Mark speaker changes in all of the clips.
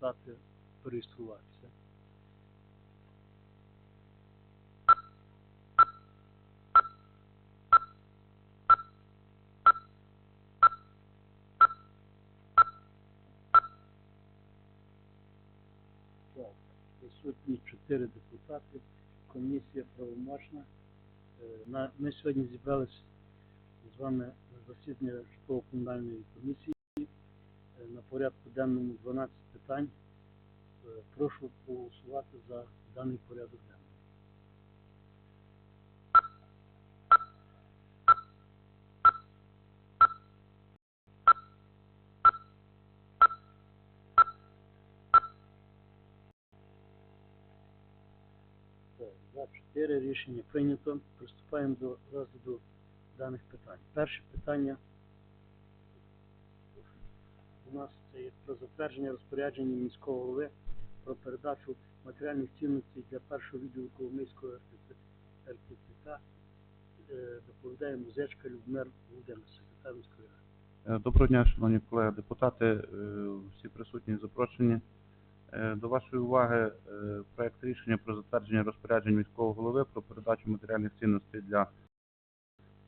Speaker 1: депутати переєструватися. Так, присутні чотири депутати, комісія правомочна. Е, ми сьогодні зібрались з вами засідання житлово-комунальної комісії. На порядку денному 12 питань. Е, Прошу проголосувати за даний порядок денний. За чотири рішення прийнято. Приступаємо до розгляду даних питань. Перше питання у нас це є про затвердження розпорядження міського голови про передачу матеріальних цінностей для першого відділу Коломийського РТЦК. Е, Доповідає музичка Людмир Володимир, секретар міської ради.
Speaker 2: Е, Доброго дня, шановні колеги депутати, е, всі присутні запрошені. До вашої уваги проект рішення про затвердження розпоряджень міського голови про передачу матеріальних цінностей для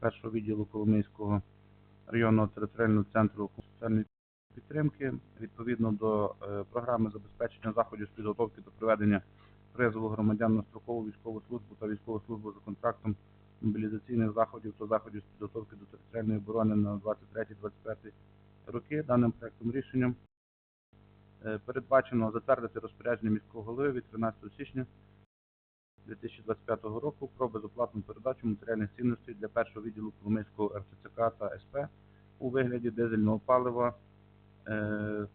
Speaker 2: першого відділу Коломийського районного територіального центру соціальної підтримки відповідно до е, програми забезпечення заходів з підготовки до проведення призову громадян на строкову військову службу та військову службу за контрактом мобілізаційних заходів та заходів з підготовки до територіальної оборони на 23-25 роки. Даним проектом рішенням е, передбачено затвердити розпорядження міського голови від 13 січня 2025 року про безоплатну передачу матеріальних цінностей для першого відділу Коломийського РТЦК та СП у вигляді дизельного палива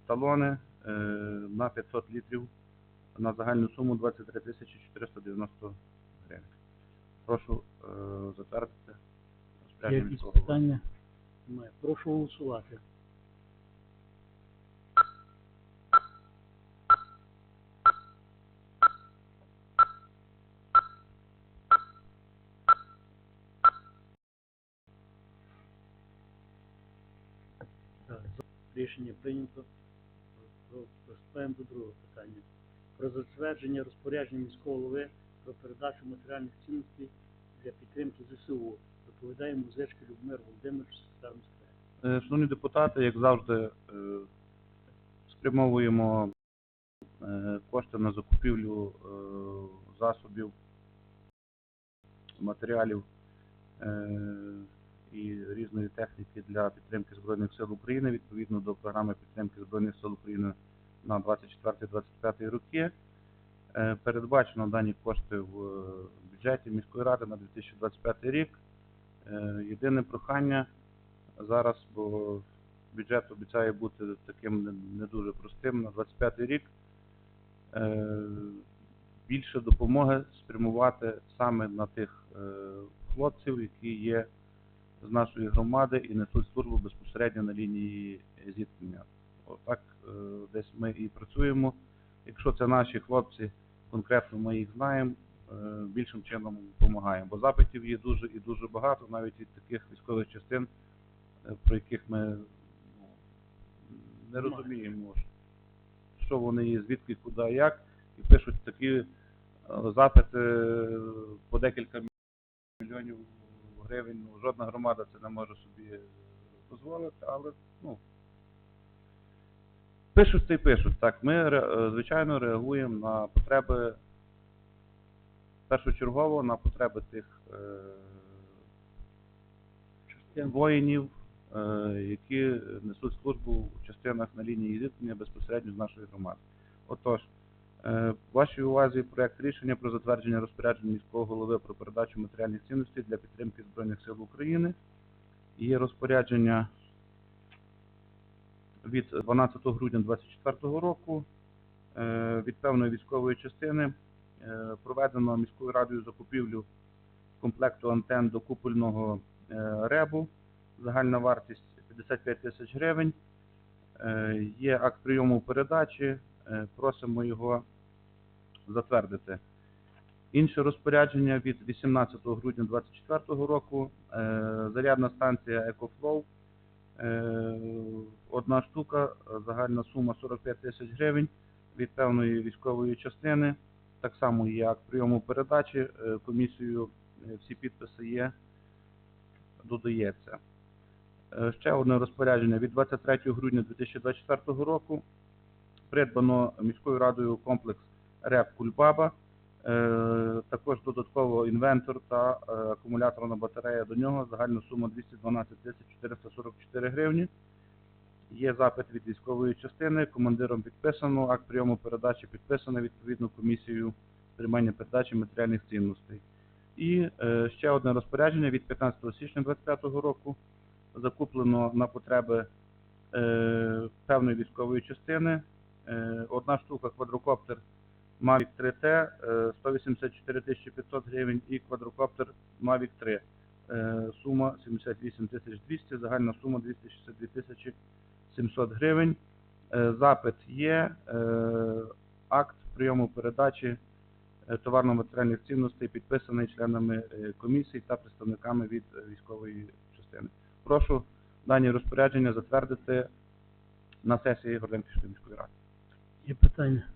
Speaker 2: талони е, на 500 літрів на загальну суму 23 тисячі 490 гривень. Прошу е, затвердити розпорядження
Speaker 1: якісь питання? Прошу голосувати. Рішення прийнято. Приступаємо до другого питання. Про затвердження розпорядження міського голови про передачу матеріальних цінностей для підтримки ЗСУ. Доповідає музичка Людмир Володимир, секретар міської.
Speaker 2: Е, Шановні депутати, як завжди, е, спрямовуємо е, кошти на закупівлю засобів, матеріалів і різної техніки для підтримки Збройних сил України відповідно до програми підтримки Збройних сил України на 24-25 роки. Е, Передбачено дані кошти в е, бюджеті міської ради на 2025 рік. Е, Єдине прохання зараз, бо бюджет обіцяє бути таким не, дуже простим на 25 рік. Більше допомоги спрямувати саме на тих хлопців, які є з нашої громади і несуть службу безпосередньо на лінії зіткнення. Отак е, десь ми і працюємо. Якщо це наші хлопці, конкретно ми їх знаємо, е, більшим чином допомагаємо. Бо запитів є дуже і дуже багато, навіть від таких військових частин, е, про яких ми ну, не розуміємо, що вони є, звідки, куди, як, і пишуть такі запити по декілька мільйонів гривень. Ну, жодна громада це не може собі дозволити, але ну. Пишуть та й пишуть. Так, ми е, звичайно реагуємо на потреби першочергово на потреби тих е, воїнів, е, які несуть службу в частинах на лінії зіткнення безпосередньо з нашої громади. Отож, вашій увазі проект рішення про затвердження розпорядження міського голови про передачу матеріальних цінностей для підтримки Збройних сил України. Є розпорядження від 12 грудня 2024 року е, від певної військової частини е, проведено міською радою закупівлю комплекту антенн до купольного е, ребу. Загальна вартість 55 тисяч гривень. Е, Є акт прийому передачі. Е, Просимо його затвердити. Інше розпорядження від 18 грудня 2024 року. е, Зарядна станція EcoFlow. Е, Одна штука, загальна сума 45 тисяч гривень. від певної військової частини. Так само акт прийому передачі. Комісією е, всі підписи є, додається. Ще одне розпорядження від 23 грудня 2024 року придбано міською радою комплекс РЕП Кульбаба. Е, Також додатково інвентор та е, акумуляторна батарея до нього. Загальна сума 212 тисяч 444 гривні. Є запит від військової частини, командиром підписано, акт прийому передачі підписано відповідно комісією приймання передачі матеріальних цінностей. І е, ще одне розпорядження від 15 січня 2025 року закуплено на потреби певної військової частини. Е, одна штука квадрокоптер Mavic 3T е, 184 500 гривень і квадрокоптер Mavic 3. Е, сума 78 200, загальна сума 262 тисячі 700 гривень. Е, Запит є, акт прийому передачі товарно-матеріальних цінностей підписаний членами комісії та представниками від військової частини. Прошу дані розпорядження затвердити на сесії Горденківської міської ради.
Speaker 1: Є питання?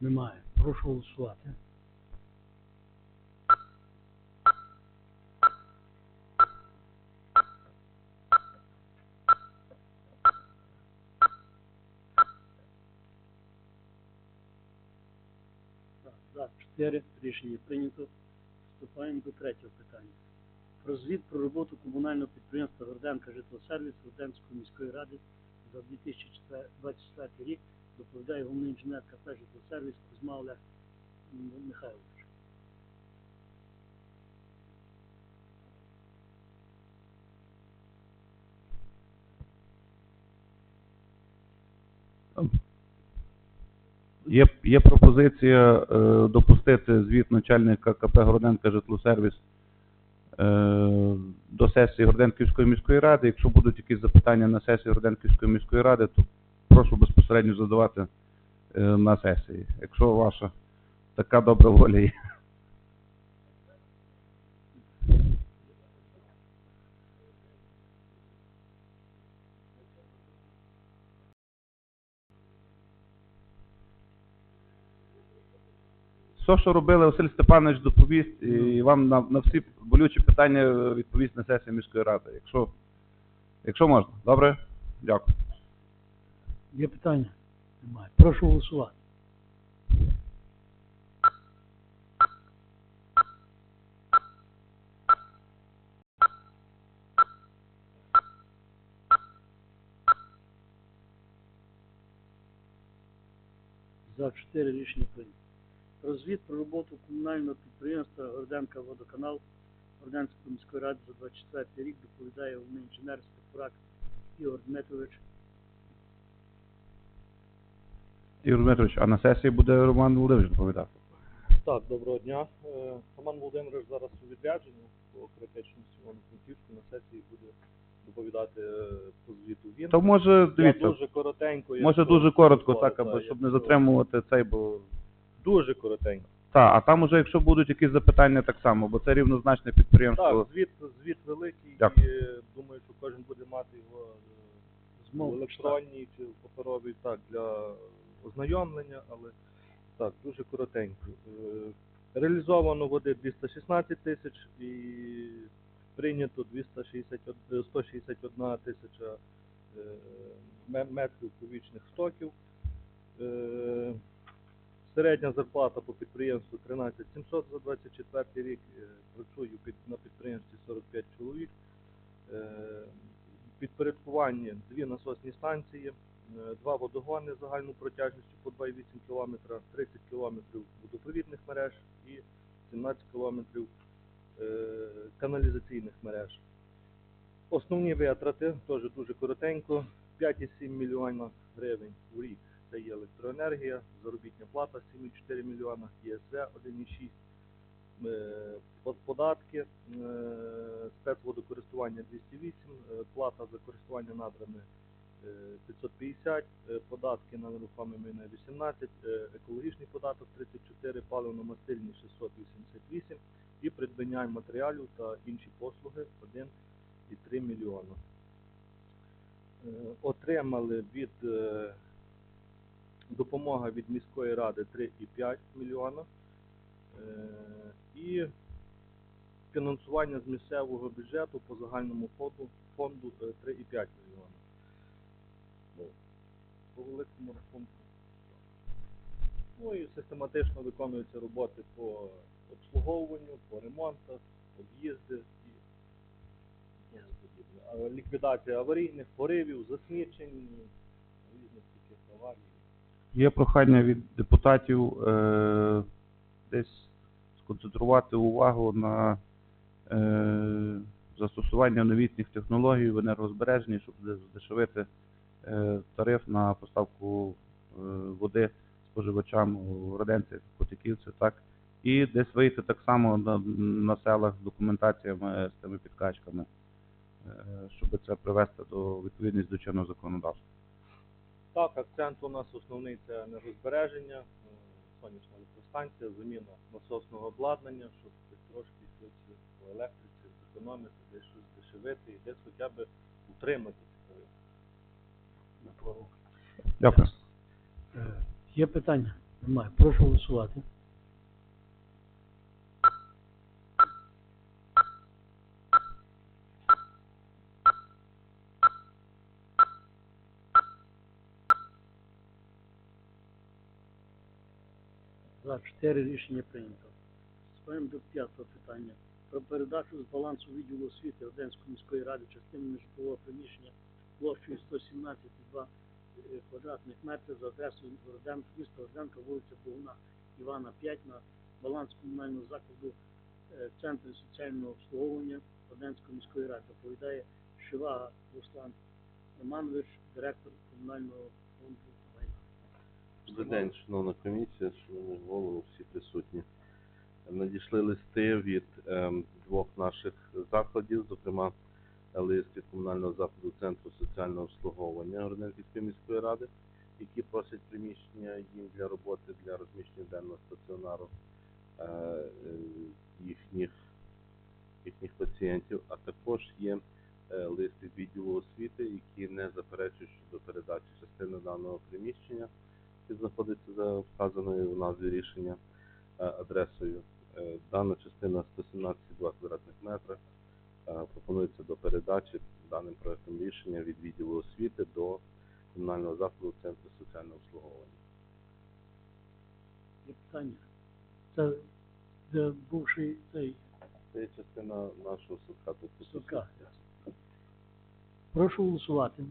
Speaker 1: Немає. Прошу голосувати. За 4 рішення прийнято. Вступаємо до третього питання. Про звіт про роботу комунального підприємства Горденка Житлосервіс Горденської міської ради за 2024 рік доповідає головний інженер КП «Житлосервіс» Кузьма Олег Михайлович.
Speaker 2: Є, є пропозиція е, допустити звіт начальника КП Городенка Житлосервіс е, до сесії Городенківської міської ради. Якщо будуть якісь запитання на сесії Городенківської міської ради, то прошу безпосередньо задавати е, на сесії. Якщо ваша така добра воля є. Все, що робили, Василь Степанович доповість і вам на, на всі болючі питання відповість на сесії міської ради. Якщо, якщо можна. Добре? Дякую.
Speaker 1: Є питання? Немає. Прошу голосувати. За 4 рішення прийнято. Про про роботу комунального підприємства Горденка Водоканал Горденської міської ради за 24 рік доповідає головний інженер Степурак Ігор Дмитрович.
Speaker 2: Ігор Дмитрович, а на сесії буде Роман Володимирович доповідати.
Speaker 3: Так, доброго дня. Е, Роман Володимирович зараз у відрядженні по критичності Івано-Франківську на сесії буде доповідати е, по звіту він.
Speaker 2: То може,
Speaker 3: Я
Speaker 2: дивіться,
Speaker 3: дуже коротенько.
Speaker 2: може дуже коротко, так, аби щоб не затримувати цей, бо...
Speaker 3: Дуже коротенько.
Speaker 2: Так, а там уже, якщо будуть якісь запитання, так само, бо це рівнозначне підприємство.
Speaker 3: Так, звіт, звіт великий
Speaker 2: Дякую.
Speaker 3: і е, думаю, що кожен буде мати його в електронній чи в паперовій, так, для ознайомлення, але так, дуже коротенько. Е, Реалізовано води 216 тисяч і прийнято 261, 161 тисяча е, метрів кубічних стоків. Е, Середня зарплата по підприємству 13 700 за 24 рік. Е, Працюю на підприємстві 45 чоловік. Е, в підпорядкуванні дві насосні станції, е, два водогони з загальною протяжністю по 2,8 км, 30 км водопровідних мереж і 17 км е, каналізаційних мереж. Основні витрати теж дуже коротенько. 5,7 мільйона гривень у рік. Це є електроенергія, заробітня плата 7,4 мільйона, ЄСВ 1,6 е, податки, е, спецводокористування 208, е, плата за користування надрами е, 550, е, податки на нерухоме майно 18, е, екологічний податок 34, паливно-мастильні 688 і придбання матеріалів та інші послуги 1,3 мільйона. Е, Отримали від е, допомога від міської ради 3,5 мільйона. Е, І фінансування з місцевого бюджету по загальному фонду, фонду е, 3,5 мільйона. По великому рахунку. Ну і систематично виконуються роботи по обслуговуванню, по ремонтах, тому подібне. Ліквідація аварійних поривів, засмічень, різних таких аварій.
Speaker 2: Є прохання від депутатів е, десь сконцентрувати увагу на е, застосування новітніх технологій в енергозбереженні, щоб зде- здешевити тариф на поставку е, води споживачам у Роденці, Котиківці, так. І десь вийти так само на, на селах з документаціями з тими підкачками, е, щоб це привести до відповідності до чинного законодавства.
Speaker 3: Так, акцент у нас основний це енергозбереження, е, сонячна електростанція, заміна насосного обладнання, щоб трошки щось по електриці зекономити, десь щось дешевити і десь хоча б утримати тариф.
Speaker 1: На плаву.
Speaker 2: Дякую.
Speaker 1: Е, Є питання? Немає. Прошу голосувати. За чотири рішення прийнято. Спаємо до п'ятого питання. Про передачу з балансу відділу освіти Оденської міської ради частини нежитлового приміщення площею 117,2 е, квадратних метрів за адресою Городенка, міста Городенка, вулиця Богуна Івана 5 на баланс комунального закладу е, Центру соціального обслуговування Оденської міської ради. Доповідає Шивага Руслан Романович, директор комунального фонду майна.
Speaker 4: Добрий день, шановна комісія, шановний голово, всі присутні. Надійшли листи від ем, двох наших закладів, зокрема лист комунального закладу Центру соціального обслуговування Городенківської міської ради, які просять приміщення їм для роботи для розміщення денного стаціонару е, е, їхніх, їхніх пацієнтів, а також є е, лист від відділу освіти, які не заперечують щодо передачі частини даного приміщення який знаходиться за вказаною в назві рішення е, адресою. Е, Дана частина 117,2 квадратних метра пропонується до передачі даним проектом рішення від відділу освіти до комунального закладу Центру соціального обслуговування.
Speaker 1: Є питання. Це де бувший цей
Speaker 4: Це є частина нашого судка. тут
Speaker 1: судка. Прошу голосувати.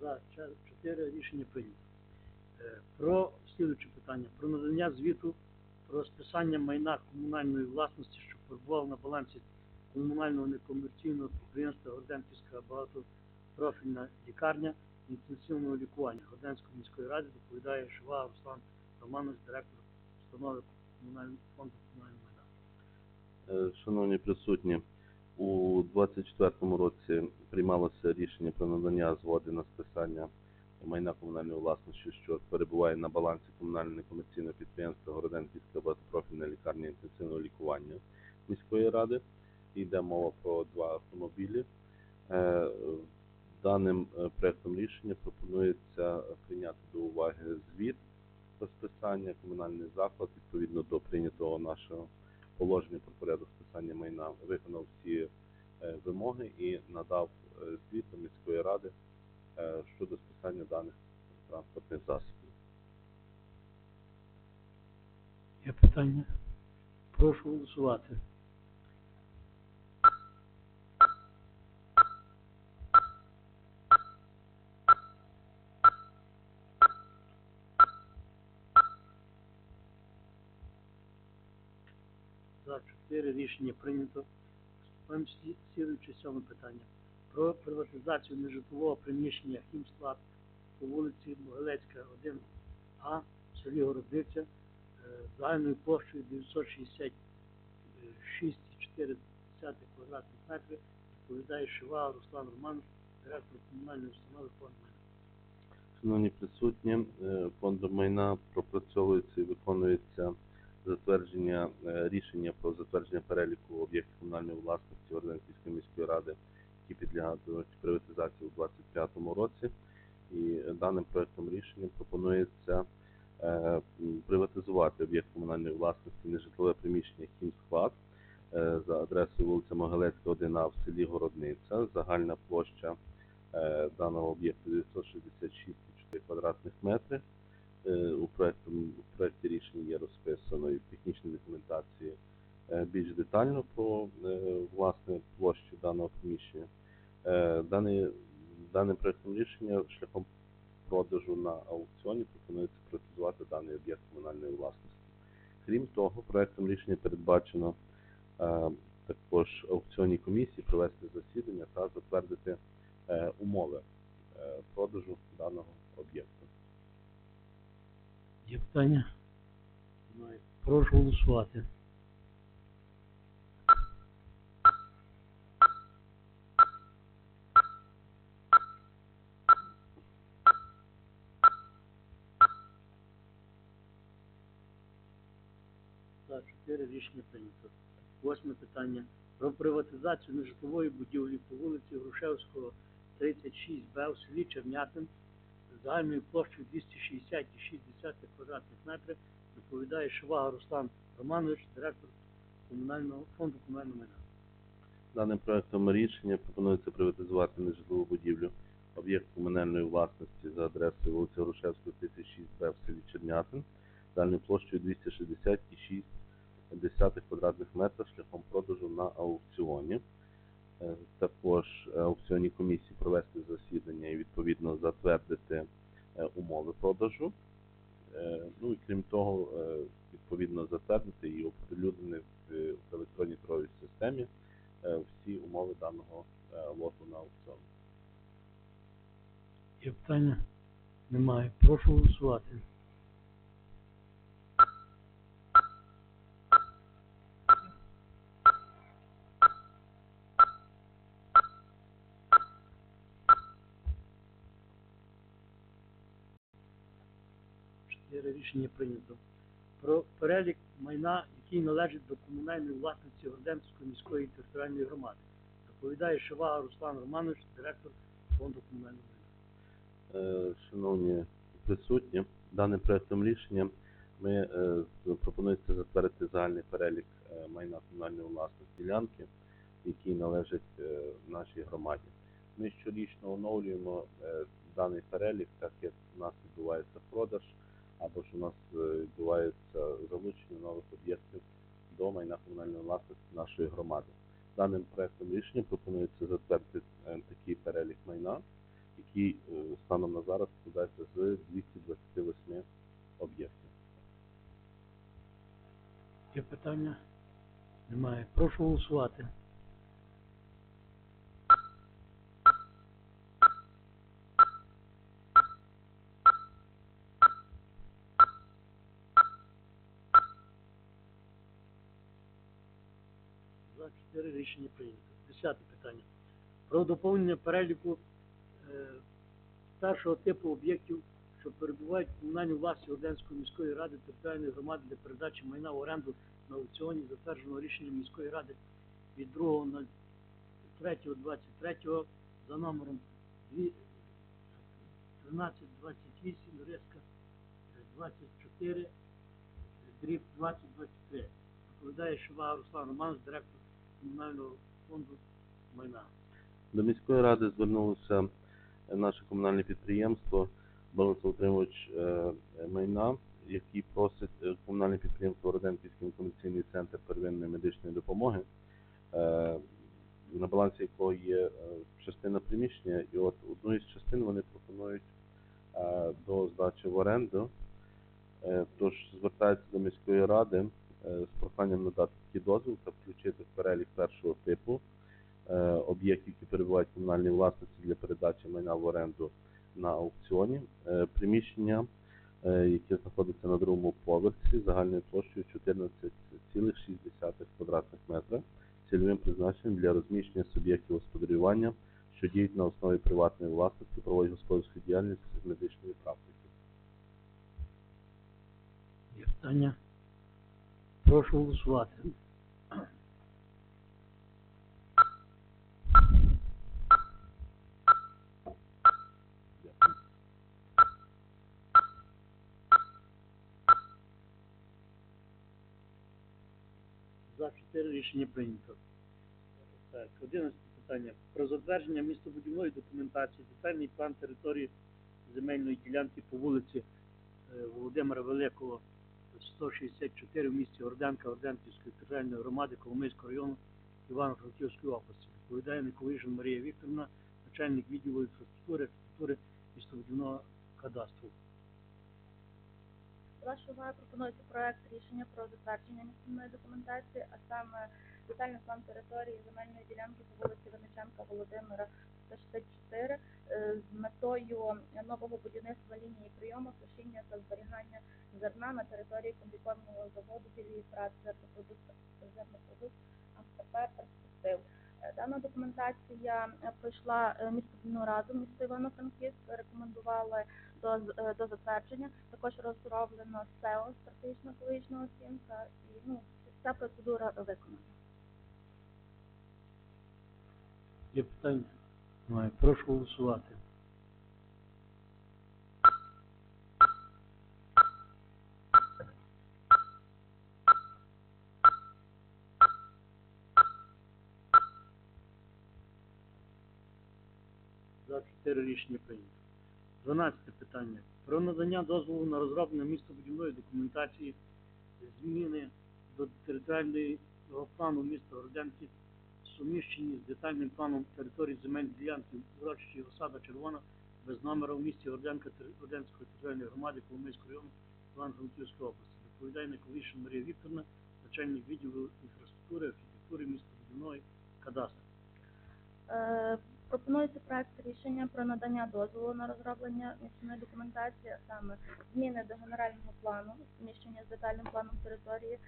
Speaker 1: За чотири рішення прийнято. Е, Про слідуюче питання. Про надання звіту про списання майна комунальної власності, що перебував на балансі комунального некомерційного підприємства Горденківська багатопрофільна лікарня інтенсивного лікування Горденської міської ради доповідає Шива Руслан Романович, директор установи комунального фонду комунального майна.
Speaker 4: Е, Шановні присутні, у 24-му році приймалося рішення про надання згоди на списання майна комунальної власності, що перебуває на балансі комунального некомерційного підприємства Городенківська багатопрофільна лікарня інтенсивного лікування міської ради. Йде мова про два автомобілі. Е, Даним е, проектом рішення пропонується прийняти до уваги звіт про списання комунальний заклад відповідно до прийнятого нашого положення про порядок списання майна виконав всі е, вимоги і надав е, звіт до міської ради е, щодо списання даних транспортних засобів.
Speaker 1: Є питання? Прошу голосувати. За чотири рішення прийнято. Вступаємо в слід- сьоме питання. Про приватизацію нежитлового приміщення Хімсклад по вулиці Могилецька, 1А в селі Городиця е, загальною площею 966,4 квадратних метрів відповідає Шива Руслан Романович, директор комунальної установи фонд майна.
Speaker 4: Шановні присутні, е, фондом майна пропрацьовується і виконується затвердження е, рішення про затвердження переліку об'єктів комунальної власності Орденківської міської ради, які підлягають приватизації у 2025 році. І даним проектом рішення пропонується е, приватизувати об'єкт комунальної власності нежитлове приміщення Хімсклад е, за адресою вулиця Могилецька, 1А в селі Городниця. Загальна площа даного об'єкту 966,4 квадратних метри. У проекті, у проекті рішення є розписано і в технічній документації е, більш детально За-4 Рішення
Speaker 1: прийнято. Восьме питання. Про приватизацію нежитлової будівлі по вулиці Грушевського, 36Б у селі Чернятин загальною площею 260,6 квадратних метрів доповідає Шивага Руслан Романович, директор комунального фонду комунального майна.
Speaker 4: Даним проектом рішення пропонується приватизувати нежитлову будівлю об'єкт комунальної власності за адресою вулиці Грушевського, 36Б в селі Чернятин, загальною площею 260,6 квадратних метрів шляхом продажу на аукціоні. Е, Також е, аукціонній комісії провести засідання і відповідно затвердити е, умови продажу. Е, Ну і крім того, е, відповідно затвердити і оприлюднити в електронній торговій системі е, всі умови даного е, лоту на аукціон.
Speaker 1: Є питання? Немає. Прошу голосувати. Чотири рішення прийнято. Про перелік майна, який належить до комунальної власності Гордемської міської територіальної громади. Доповідає Шивага Руслан Романович, директор фонду комунального майна.
Speaker 4: Е, Шановні присутні, даним проектом рішення ми е, пропонується затвердити загальний перелік е, майна комунальної власності ділянки, які належать нашій громаді. Ми щорічно оновлюємо даний перелік, так як у нас відбувається продаж, або ж у нас відбувається залучення нових об'єктів до майна комунальної власності нашої громади. Даним проектом рішення пропонується затвердити е, такий перелік майна, який е, станом на зараз складається з 228 об'єктів.
Speaker 1: Є питання? Немає. Прошу голосувати. За чотири рішення прийнято. Десяте питання. Про доповнення переліку е, першого типу об'єктів, що перебувають в комунальній власті Орденської міської ради територіальної громади для передачі майна в оренду на аукціоні, затвердженого рішенням міської ради від 2.03.23 за номером 1328 Риска 24 дріб 2023. Доповідає Шива Руслан Романович, директор комунального фонду майна.
Speaker 4: До міської ради звернулося наше комунальне підприємство, балансоутримувач е, майна, який просить е, комунальне підприємство Роденківський інформаційний центр первинної медичної допомоги, е, на балансі якого є частина приміщення, і от одну із частин вони пропонують до здачі в оренду. Тож звертаються до міської ради з проханням надати такий дозвіл та включити в перелік першого типу е, об'єктів, які перебувають в комунальній власності для передачі майна в оренду на аукціоні. Е, Приміщення, е, яке знаходиться на другому поверсі, загальною площею 14,6 квадратних метра, цільовим призначенням для розміщення суб'єктів господарювання, що діють на основі приватної власності, проводять господарську діяльність з медичної практики.
Speaker 1: Є питання? Прошу голосувати. За 4 рішення прийнято. Так, 11 питання. Про затвердження містобудівної документації, детальний план території земельної ділянки по вулиці е, Володимира Великого, 164 в місті Орденка, Орденківської територіальної громади Коломийського району Івано-Франківської області. Відповідає Николишин Марія Вікторівна, начальник відділу інфраструктури, архітектури містобудівного кадастру.
Speaker 5: До вашої уваги пропонується проект рішення про затвердження місцевої документації, а саме детальний план території земельної ділянки по вулиці Винниченка Володимира 164 е, з метою нового будівництва лінії прийому, сушіння та зберігання зерна на території комбікормового заводу «Біліївпрат» зернопродукт зернопродукт АМТП перспектив. Е, Дана документація пройшла е, раду міста Івано-Франківськ, рекомендували до, до затвердження. Також розроблено СЕО, стратегічно екологічна оцінка, і ну, ця процедура виконана.
Speaker 1: Є питання? Немає. Прошу голосувати. За 4 рішення прийнято. 12 питання. Про надання дозволу на розроблення містобудівної документації зміни до територіального плану міста Городянки суміщені з детальним планом території земель ділянки урочищі осада Червона без номера в місті Гордянка Гордянської територіальної громади Коломийського району Івано-Франківської області. Відповідає Николишин Марія Вікторівна, начальник відділу інфраструктури, архітектури, містобудівної кадастру.
Speaker 5: Е, Пропонується проект рішення про надання дозволу на розроблення місцевої документації, а саме зміни до генерального плану, суміщення з детальним планом території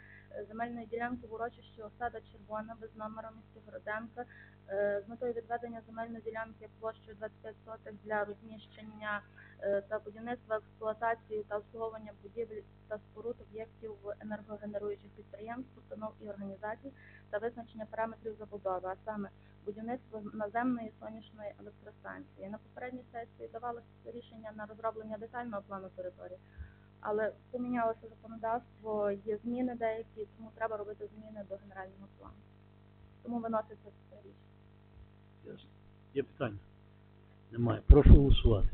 Speaker 5: земельної ділянки в урочищі осада Червона без номера місті Городенка е, з метою відведення земельної ділянки площею 25 сотих для розміщення е, та будівництва, експлуатації та обслуговування будівель та споруд об'єктів енергогенеруючих підприємств, установ і організацій та визначення параметрів забудови, а саме будівництво наземної сонячної електростанції. На попередній сесії давалося рішення на розроблення детального плану території, але помінялося законодавство, є зміни деякі, тому треба робити зміни до генерального плану. Тому виноситься це рішення.
Speaker 1: Є питання? Немає. Прошу голосувати.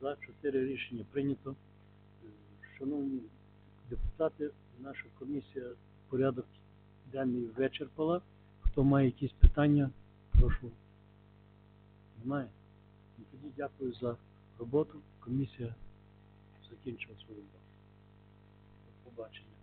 Speaker 1: За чотири рішення прийнято. Шановні депутати, наша комісія порядок денний вичерпала. Хто має якісь питання, прошу. Немає? І Тоді дякую за роботу. Комісія закінчила свою роботу. До побачення.